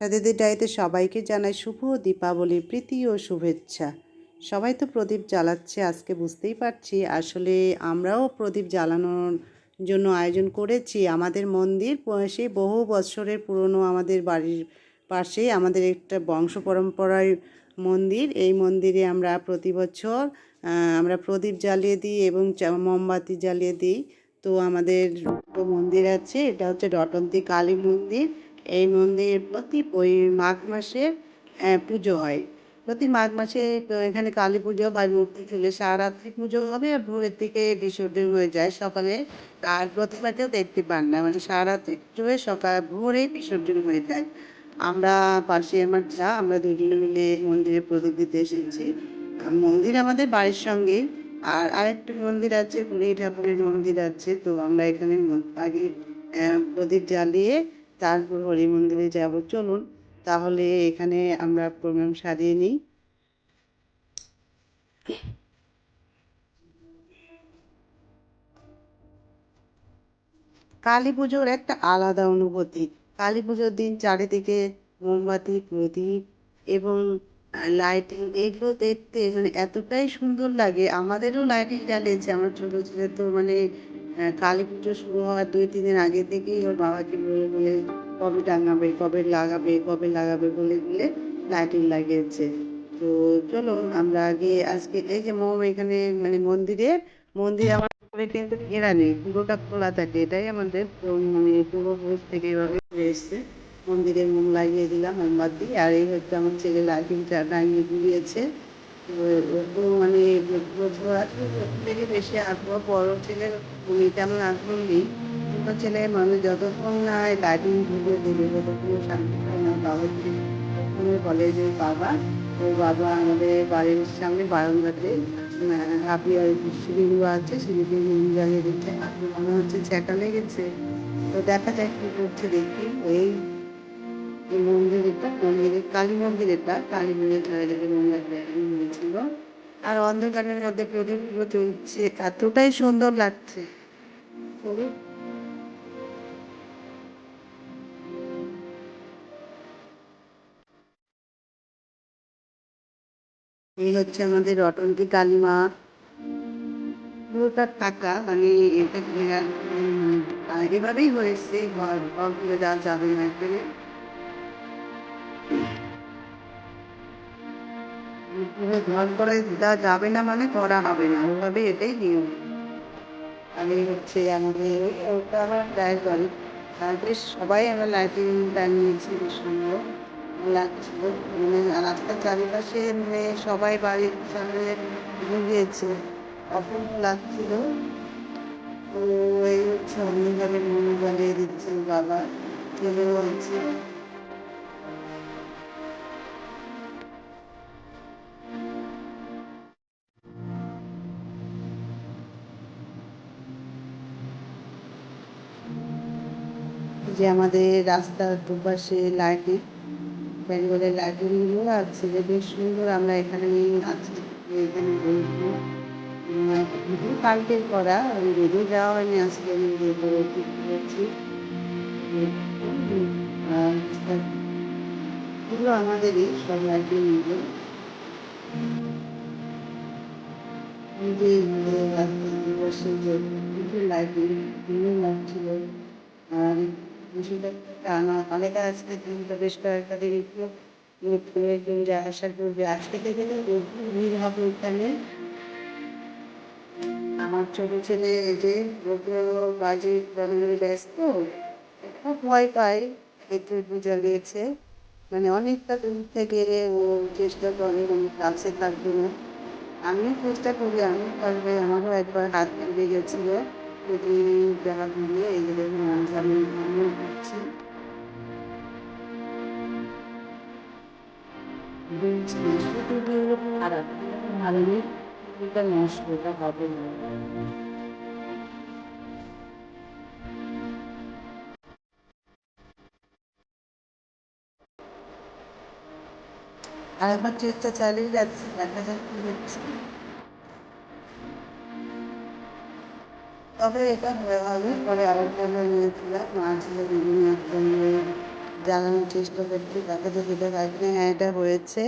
চাঁদের ডায়েতে সবাইকে জানাই শুভ দীপাবলির প্রীতি ও শুভেচ্ছা। সবাই তো প্রদীপ জ্বালাচ্ছে, আজকে বুঝতেই পারছি। আসলে আমরাও প্রদীপ জ্বালানোর জন্য আয়োজন করেছি। আমাদের মন্দির সেই বহু বছরের পুরনো আমাদের বাড়ির পাশেই আমাদের একটা বংশ পরম্পরার মন্দির। এই মন্দিরে আমরা প্রতি বছর আমরা প্রদীপ জ্বালিয়ে দিই এবং মোমবাতি জ্বালিয়ে দিই। তো আমাদের মন্দির আছে, এটা হচ্ছে রটন্তী কালী মন্দির। এই মন্দির প্রতি ওই মাঘ মাসে পুজো হয়। প্রতি মাঘ মাসে এখানে কালী পুজো বা মূর্তি তুলে সারারাত্রি পুজো হবে আর ভোরের দিকে বিসর্জন হয়ে যায় সকালে। আর প্রতিমাতেও দেখতে পান না মানে সারারাত্রি পুজো হয়ে, সকাল ভোরে বিসর্জন হয়ে যায়। আমরা পাশে আমার যা, আমরা দুজনে মিলে মন্দিরে প্রদীপ দিতে এসেছি। মন্দির আমাদের বাড়ির সঙ্গে। আর আরেকটা মন্দির আছে ঠাকুরের মন্দির আছে, তো আমরা এখানে আগে প্রদীপ জ্বালিয়ে তারপর হরি মন্দিরে যাব। চলুন, তাহলে এখানে আমরা প্রোগ্রাম সারিয়ে নিই। কালী পুজোর একটা আলাদা অনুভূতি। কালী পুজোর দিন চারিদিকে মোমবাতি, প্রদীপ এবং লাইটিং, এগুলো দেখতে মানে এতটাই সুন্দর লাগে। আমাদেরও লাইটিং জ্বালিয়েছে, আমার ছোটো ছেলে তো মানে কালী পুজো শুরু হওয়ার দুই, তিন দিন আগে থেকেই ওর বাবাকে বলে বলে, কবে টাঙাবে কবে লাগাবে কবে লাগাবে? বলে বলে লাইটিং লাগিয়েছে। তো চলো, আমরা আগে আজকে এই যে মোম এখানে মানে মন্দিরে, মন্দির আমার কিন্তু ঘেরা নেই, পুরোটা খোলা থাকে। এটাই আমাদের মানে পূর্বপুরুষ থেকে এভাবে এসছে। মন্দিরে মোম লাগিয়ে দিলাম, মোমবাতি, আর এই হচ্ছে আমার ছেলে লাইটিংটা টাঙিয়ে দিয়েছে। তো মানে থেকে বেশি আগ্রহ বড় ছেলের তেমন আগ্রহ নেই ছোটো ছেলে মানুষ যতক্ষণ না হয় লাইটিং ঘুরিয়ে দেবে, ততক্ষণ শান্তি পায় না বাবা বলে যে বাবা ও বাবা আমাদের বাড়ির সামনে বারান্দাতে হাবি আর সিঁড়ি আছে, সিঁড়িতে জ্বালিয়ে দিচ্ছে। মনে হচ্ছে ছ্যাঁকা লেগেছে। তো দেখা যাক কি করছে, দেখি। এই এই মন্দির এটা মন্দিরের কালী মন্দির এটা কালী মন্দির মন্দির ছিল। আর অন্ধকারের মধ্যে চলছে এতটাই সুন্দর লাগছে। এই হচ্ছে আমাদের রটন্তী কালী মা পুরোটা টাকা মানে এটা এভাবেই হয়েছে, ঘর, ঘরগুলো যা যাবে না পুরো করে দেওয়া যাবে না মানে করা হবে না। ওভাবে এটাই নিয়ম। এই হচ্ছে আমাদের ওটা আমার বাড়ি। আর বেশ সবাই আমরা লাইটিং টানিয়েছি সুন্দর লাগছিল। মানে রাস্তার চারিপাশে মানে সবাই বাড়ির সামনে ঘুরিয়েছে। অপূর্ব লাগছিল। এই হচ্ছে অন্যভাবে মনে জ্বালিয়ে দিচ্ছে বাবা। চলে বলছে। যে আমাদের রাস্তার দুপাশে লাইটিং বেঙ্গলের লাইটিংগুলো আছে যে বেশ সুন্দর, আমরা এখানে আছি। এখানে বলব ভিডিও কালকে করা আমি ভিডিও যাওয়া হয়নি, আজকে আমি ভিডিও ঠিক করেছি। আর এগুলো আমাদেরই সব লাইটিংগুলো। এই যে লাইটিং লাগছিল আর বেশ করবে। আজকে থেকে তো ভিড় হবে আমার ছোট ছেলে যে বাজে ব্যস্ত ভয় পায়, একটু একটু জ্বালিয়েছে। মানে অনেকটা দূর থেকে ও চেষ্টা করে কাছে থাকবে না। আমিও চেষ্টা করি আমি পারবে, আমারও একবার হাত কেটে গেছিল। যদি দেখা দিয়ে এই আমি করছি খারাপ ভালো নেই হবে চেষ্টা চালিয়ে যাচ্ছে, দেখা যাক তবে এটা হয়ে হবে পরে আরেকটা নিয়েছিলাম মা ছিল বিভিন্ন জন্য জানানোর চেষ্টা করছি তাকে তো যেটা থাকবে হ্যাঁ এটা হয়েছে।